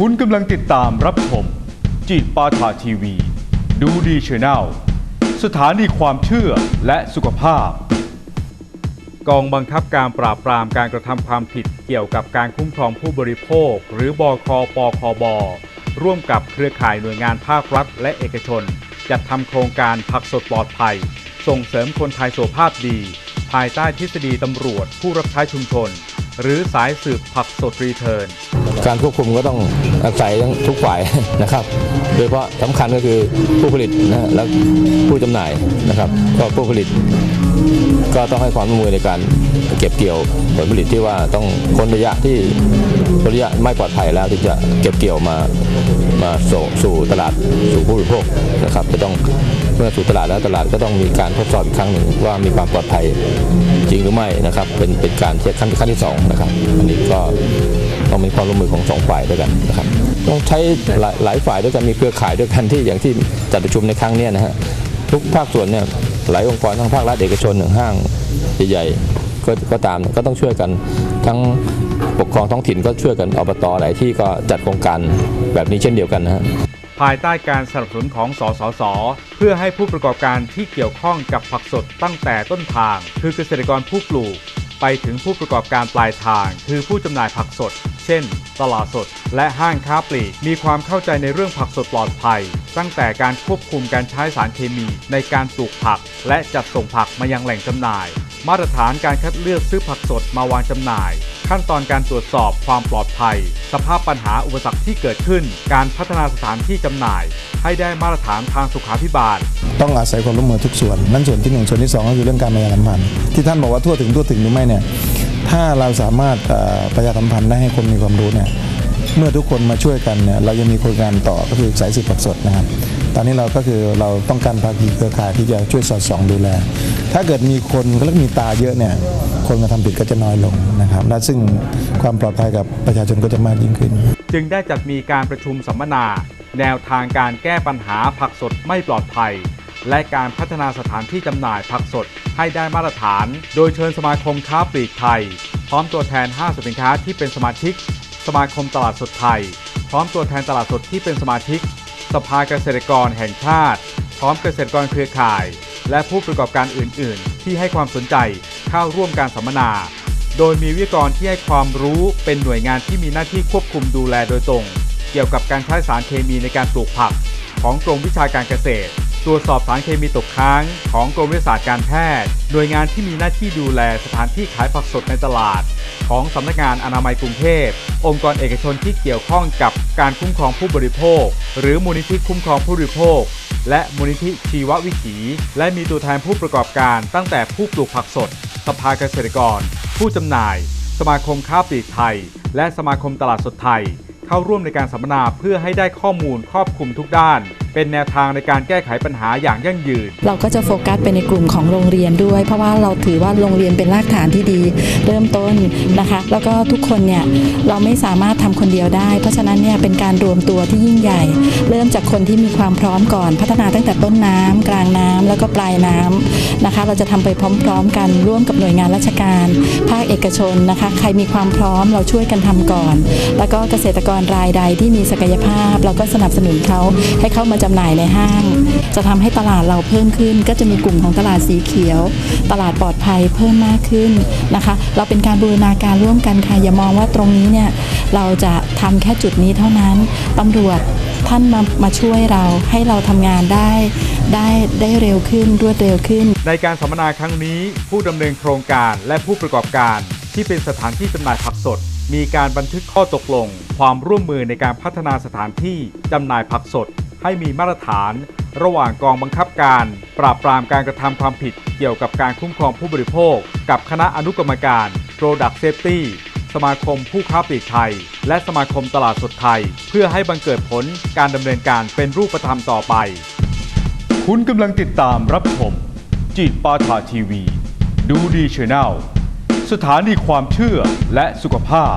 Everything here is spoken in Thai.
คุณกำลังติดตามรับชมจีปาถาทีวี ดูดีชแนลสถานีความเชื่อและสุขภาพ กองบังคับการปราบปรามการกระทำความผิดเกี่ยวกับการคุ้มครองผู้บริโภค หรือบคปคบร่วมกับเครือข่ายหน่วยงานภาครัฐและเอกชน จัดทำโครงการผักสดปลอดภัย ส่งเสริมคนไทยสุขภาพดี ภายใต้ทฤษฎีตำรวจผู้รับใช้ชุมชน หรือสายสืบผักสดรีเทิร์น การควบคุมก็ต้องอาศัยทั้งทุกฝ่ายนะครับ โดยเฉพาะสำคัญก็คือผู้ผลิตนะและผู้จำหน่ายนะครับ ก็ผู้ผลิตก็ต้องให้ความร่วมมือในการเก็บเกี่ยวผลผลิตที่ว่าต้องพ้นระยะที่พ้นระยะไม่ปลอดภัยแล้วที่จะเก็บเกี่ยวมามาส่งสู่ตลาดสู่ผู้บริโภคนะครับจะต้องเมื่อสู่ตลาดแล้วตลาดก็ต้องมีการทดสอบอีกครั้งหนึ่งว่ามีความปลอดภัยจริงหรือไม่นะครับ เป็นเป็นการเช็คขั้นขั้นที่สองนะครับอันนี้ก็ ต้องมีความร่วมมือของสองฝ่ายด้วยกันนะครับต้องใช้หลายฝ่ายด้วยกันมีเครือข่ายด้วยกันที่อย่างที่จัดประชุมในครั้งนี้นะฮะทุกภาคส่วนเนี่ยหลายองค์กรทั้งภาครัฐเอกชนหนึ่งห้างใหญ่ๆก็ก็ตามก็ต้องช่วยกันทั้งปกครองท้องถิ่นก็ช่วยกันอบตหลายที่ก็จัดโครงการแบบนี้เช่นเดียวกันนะฮะภายใต้การสนับสนุนของ สสส เพื่อให้ผู้ประกอบการที่เกี่ยวข้องกับผักสดตั้งแต่ต้นทาง คือเกษตรกรผู้ปลูก ไปถึงผู้ประกอบการปลายทาง คือผู้จำหน่ายผักสด เช่น ตลาดสด และห้างค้าปลีก มีความเข้าใจในเรื่องผักสดปลอดภัย ตั้งแต่การควบคุมการใช้สารเคมีในการปลูกผัก และจัดส่งผักมายังแหล่งจำหน่าย มาตรฐานการคัดเลือกซื้อผักสดมาวางจำหน่าย ขั้นตอนการตรวจสอบความปลอดภัย สภาพปัญหาอุปสรรคที่เกิดขึ้น การพัฒนาสถานที่จำหน่าย ให้ได้มาตรฐานทางสุขาภิบาล ต้องอาศัยความร่วมมือทุกส่วน นั่นส่วนที่หนึ่งส่วนที่สองก็คือเรื่องการประชาสัมพันธ์ที่ท่านบอกว่าทั่วถึงทั่วถึงหรือไม่เนี่ย ถ้าเราสามารถประชาสัมพันธ์ได้ให้คนมีความรู้เนี่ยเมื่อทุกคนมาช่วยกันเนี่ยเรายังมีโครงการต่อก็คือสายสืบผักสดนะครับตอนนี้เราก็คือเราต้องการภาคีเครือข่ายที่จะช่วยสอดส่องดูแล ถ้าเกิดมีคนก็มีตาเยอะเนี่ย คนกระทำผิดก็จะน้อยลงนะครับ และซึ่งความปลอดภัยกับประชาชนก็จะมากยิ่งขึ้น จึงได้จัดมีการประชุมสัมมนา แนวทางการแก้ปัญหาผักสดไม่ปลอดภัย และการพัฒนาสถานที่จำหน่ายผักสดให้ได้มาตรฐาน โดยเชิญสมาคมค้าปลีกไทย พร้อมตัวแทนห้างสินค้าที่เป็นสมาชิก สมาคมตลาดสดไทย พร้อมตัวแทนตลาดสดที่เป็นสมาชิก สภาเกษตรกรแห่งชาติ พร้อมเกษตรกรเครือข่าย และผู้ประกอบการอื่น ๆ ที่ให้ความสนใจเข้าร่วมการสัมมนา โดยมีวิทยกรที่ให้ความรู้เป็นหน่วยงานที่มีหน้าที่ควบคุมดูแลโดยตรง เกี่ยวกับการใช้สารเคมีในการปลูกผัก ของกรมวิชาการเกษตร ตรวจสอบสารเคมีตกค้างของกรมวิทยาศาสตร์การแพทย์ หน่วยงานที่มีหน้าที่ดูแลสถานที่ขายผักสดในตลาด ของสำนักงานอนามัยกรุงเทพ องค์กรเอกชนที่เกี่ยวข้องกับการคุ้มครองผู้บริโภค หรือมูลนิธิคุ้มครองผู้บริโภค และมูลนิธิชีววิถี และมีตัวแทนผู้ประกอบการตั้งแต่ผู้ปลูกผักสด สภาเกษตรกร ผู้จำหน่าย สมาคมค้าปลีกไทย และสมาคมตลาดสดไทย เข้าร่วมในการสัมมนาเพื่อให้ได้ข้อมูลครอบคลุมทุกด้าน เป็นแนวทางในการแก้ไขปัญหาอย่างยั่งยืน เราก็จะโฟกัสไปในกลุ่มของโรงเรียนด้วย เพราะว่าเราถือว่าโรงเรียนเป็นรากฐานที่ดี เริ่มต้นนะคะ แล้วก็ทุกคนเนี่ยเราไม่สามารถทำคนเดียวได้ เพราะฉะนั้นเนี่ยเป็นการรวมตัวที่ยิ่งใหญ่ เริ่มจากคนที่มีความพร้อมก่อน พัฒนาตั้งแต่ต้นน้ำกลางน้ำแล้วก็ปลายน้ำนะคะ เราจะทำไปพร้อม ๆ กันร่วมกับหน่วยงานราชการ ภาคเอกชนนะคะ ใครมีความพร้อมเราช่วยกันทำก่อน แล้วก็เกษตรกรรายใดที่มีศักยภาพ เราก็สนับสนุนเขาให้เข้ามาจำหน่ายในห้าง จะทำให้ตลาดเราเพิ่มขึ้น ก็จะมีกลุ่มของตลาดสีเขียว ตลาดปลอดภัยเพิ่มมากขึ้นนะคะ เราเป็นการบูรณาการร่วมกันค่ะอย่ามองว่าตรงนี้เนี่ยเราจะทำแค่จุดนี้เท่านั้นตำรวจท่านมามาช่วยเราให้เราทำงานได้ได้ได้เร็วขึ้นรวดเร็วขึ้น ในการสัมมนาครั้งนี้ ผู้ดำเนินโครงการและผู้ประกอบการที่เป็นสถานที่จำหน่ายผักสด มีการบันทึกข้อตกลง ความร่วมมือในการพัฒนาสถานที่จำหน่ายผักสด ให้มีมาตรฐาน ระหว่างกองบังคับการ ปราบปรามการกระทำความผิดเกี่ยวกับการคุ้มครองผู้บริโภค กับคณะอนุกรรมการ Product Safety สมาคมผู้ค้าปลีกไทย และสมาคมตลาดสดไทย เพื่อให้บังเกิดผลการดำเนินการเป็นรูปธรรมต่อไป คุณกำลังติดตามรับชมจีตปาถาทีวี ดูดีชแนลสถานีความเชื่อและสุขภาพ